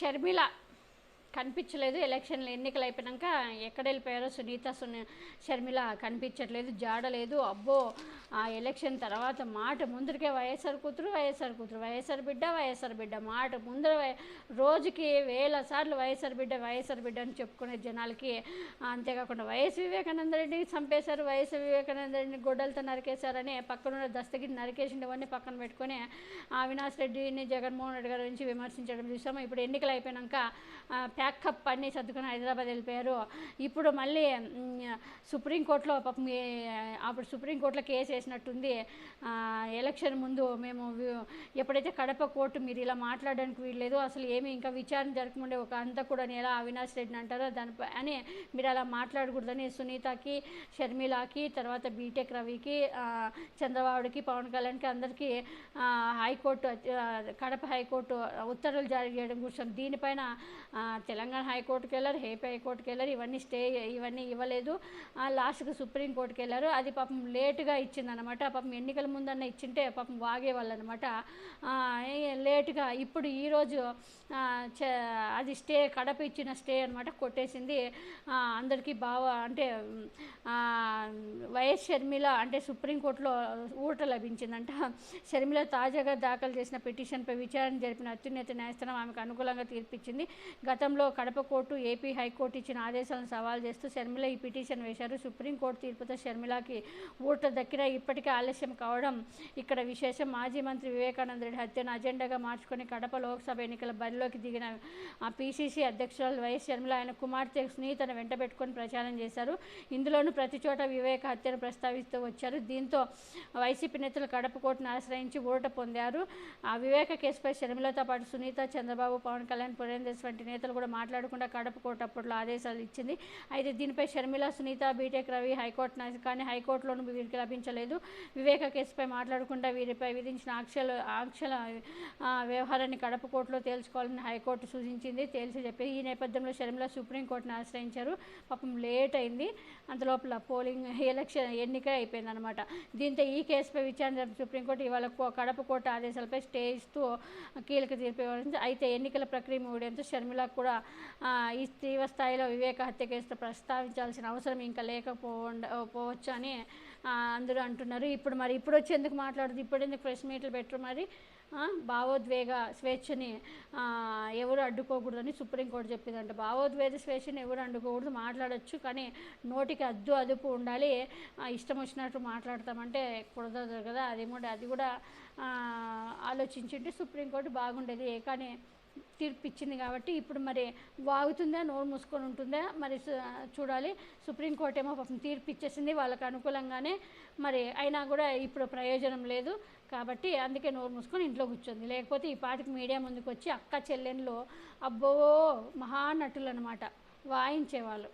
షర్మిల కనిపించలేదు. ఎలక్షన్లు ఎన్నికలు అయిపోయాక ఎక్కడ వెళ్ళిపోయారో సునీత సుని షర్మిల కనిపించట్లేదు జాడలేదు. అబ్బో ఆ ఎలక్షన్ తర్వాత మాట ముందరికే వైఎస్ఆర్ కూతురు వైఎస్ఆర్ కూతురు వైఎస్ఆర్ బిడ్డ వైఎస్ఆర్ బిడ్డ. మాట ముందర వై- రోజుకి వేల సార్లు వైఎస్ఆర్ బిడ్డ వైఎస్ఆర్ బిడ్డ అని చెప్పుకునే జనాలకి అంతేకాకుండా వైఎస్ వివేకానంద రెడ్డిని చంపేశారు. వైఎస్ వివేకానంద రెడ్డిని గొడ్డలతో నరికేశారని పక్కనున్న దస్తగిరి నరికేసిండవన్నీ పక్కన పెట్టుకొని ఆ అవినాష్ రెడ్డిని జగన్మోహన్ రెడ్డి గారి నుంచి విమర్శించడం చూసాము. ఇప్పుడు ఎన్నికలు అయిపోయాక ప్యాకప్ అన్ని సర్దుకొని హైదరాబాద్ వెళ్ళిపోయారు. ఇప్పుడు మళ్ళీ సుప్రీంకోర్టులో పాపం అప్పుడు సుప్రీంకోర్టులో కేసు వేసినట్టుంది. ఎలక్షన్ ముందు మేము ఎప్పుడైతే కడప కోర్టు మీరు ఇలా మాట్లాడడానికి వీల్లేదు అసలు ఏమి ఇంకా విచారణ జరగకుండా ఒక అంతా కూడా ఎలా అవినాష్ రెడ్డిని అంటారో దానిపై అని మీరు అలా మాట్లాడకూడదని సునీతకి షర్మిలాకి తర్వాత బీటెక్ రవికి చంద్రబాబుడికి పవన్ కళ్యాణ్కి అందరికీ హైకోర్టు కడప హైకోర్టు ఉత్తర్వులు జారీ చేయడం కూర్చొని దీనిపైన తెలంగాణ హైకోర్టుకి వెళ్ళారు ఏపీ హైకోర్టుకి వెళ్ళారు ఇవన్నీ స్టే ఇవన్నీ ఇవ్వలేదు. లాస్ట్కి సుప్రీంకోర్టుకి వెళ్ళారు అది పాపం లేటుగా ఇచ్చిందనమాట పాపం ఎన్నికల ముందన్న ఇచ్చింటే పాపం వాగేవాళ్ళు అనమాట లేటుగా ఇప్పుడు ఈరోజు అది స్టే కడప ఇచ్చిన స్టే అనమాట కొట్టేసింది. అందరికీ బాగా అంటే వైఎస్ షర్మిల అంటే సుప్రీంకోర్టులో ఊరట లభించిందంట. షర్మిల తాజాగా దాఖలు చేసిన పిటిషన్పై విచారణ జరిపిన అత్యున్నత న్యాయస్థానం ఆమెకు అనుకూలంగా తీర్పిచ్చింది. గతంలో కడప కోర్టు ఏపీ హైకోర్టు ఇచ్చిన ఆదేశాలను సవాల్ చేస్తూ షర్మిల ఈ పిటిషన్ వేశారు. సుప్రీంకోర్టు తీర్పుతో షర్మిలకి ఊరట దక్కిన ఇప్పటికే ఆలస్యం కావడం ఇక్కడ విశేషం. మాజీ మంత్రి వివేకానంద రెడ్డి హత్యను అజెండాగా మార్చుకొని కడప లోక్సభ ఎన్నికల బరిలోకి దిగిన పిసిసి పీసీసీ అధ్యక్షురాలు వైఎస్ షర్మిల ఆయన కుమార్తె సునీతను వెంటబెట్టుకొని ప్రచారం చేశారు. ఇందులోనూ ప్రతి చోట వివేక హత్యను ప్రస్తావిస్తూ వచ్చారు. దీంతో వైసీపీ నేతలు కడప కోర్టును ఆశ్రయించి ఊరట పొందారు. ఆ వివేక కేసుపై షర్మిలతో పాటు సునీత చంద్రబాబు పవన్ కళ్యాణ్ పురేందర్స్ వంటి నేతలు కూడా మాట్లాడకుండా కడప కోర్టు అప్పట్లో ఆదేశాలు ఇచ్చింది. అయితే దీనిపై Sharmila Sunitha BTech Ravi high court కానీ హైకోర్టులోనూ వీరికి లభించలేదు. వివేక కేసుపై మాట్లాడకుండా వీరిపై విధించిన ఆంక్షలు ఆంక్షల వ్యవహారాన్ని కడప కోర్టులో తేల్చుకోవాలని హైకోర్టు సూచించింది. తేల్చి చెప్పి ఈ నేపథ్యంలో షర్మిల సుప్రీంకోర్టును ఆశ్రయించారు. పాపం లేట్ అయింది. అంతలోపల పోలింగ్ ఎలక్షన్ ఎన్నిక అయిపోయింది అనమాట దీంతో ఈ కేసుపై విచారణ జరిపిన సుప్రీంకోర్టు ఇవాళ కో- కడప కోర్టు ఆదేశాలపై స్టే ఇస్తూ కీలక తీర్పు అయితే ఎన్నికల ప్రక్రియ మూడేంతో షర్మిల కూడా ఈ తీవ్ర స్థాయిలో వివేక హత్య కేసు ప్రస్తావించాల్సిన అవసరం ఇంకా లేకపోండ పోవచ్చు అని అందరూ అంటున్నారు. ఇప్పుడు మరి ఇప్పుడు వచ్చి ఎందుకు మాట్లాడదు ఇప్పుడు ఎందుకు ప్రెస్ మీట్లు పెట్టరు మరి? భావోద్వేగ స్వేచ్ఛని ఎవరు అడ్డుకోకూడదని సుప్రీంకోర్టు చెప్పిందంట. భావోద్వేగ స్వేచ్ఛని ఎవరు అడ్డుకోకూడదు మాట్లాడచ్చు కానీ నోటికి అద్దు అదుపు ఉండాలి. ఇష్టం వచ్చినట్టు మాట్లాడతామంటే కుదరదు కదా. అది కూడా అది కూడా ఆ, ఆలోచించుంటే సుప్రీంకోర్టు బాగుండేది. కానీ తీర్పు ఇచ్చింది కాబట్టి ఇప్పుడు మరి వాగుతుందా నోరు మూసుకొని ఉంటుందా మరి చూడాలి. సుప్రీంకోర్టు ఏమో పాపం తీర్పు ఇచ్చేసింది వాళ్ళకు అనుకూలంగానే మరి అయినా కూడా ఇప్పుడు ప్రయోజనం లేదు కాబట్టి అందుకే నోరు మూసుకొని ఇంట్లో కూర్చుంది. లేకపోతే ఈ పాటికి మీడియా ముందుకు వచ్చి అక్క చెల్లెన్లో అబ్బో మహానటులు అనమాట వాయించేవాళ్ళు.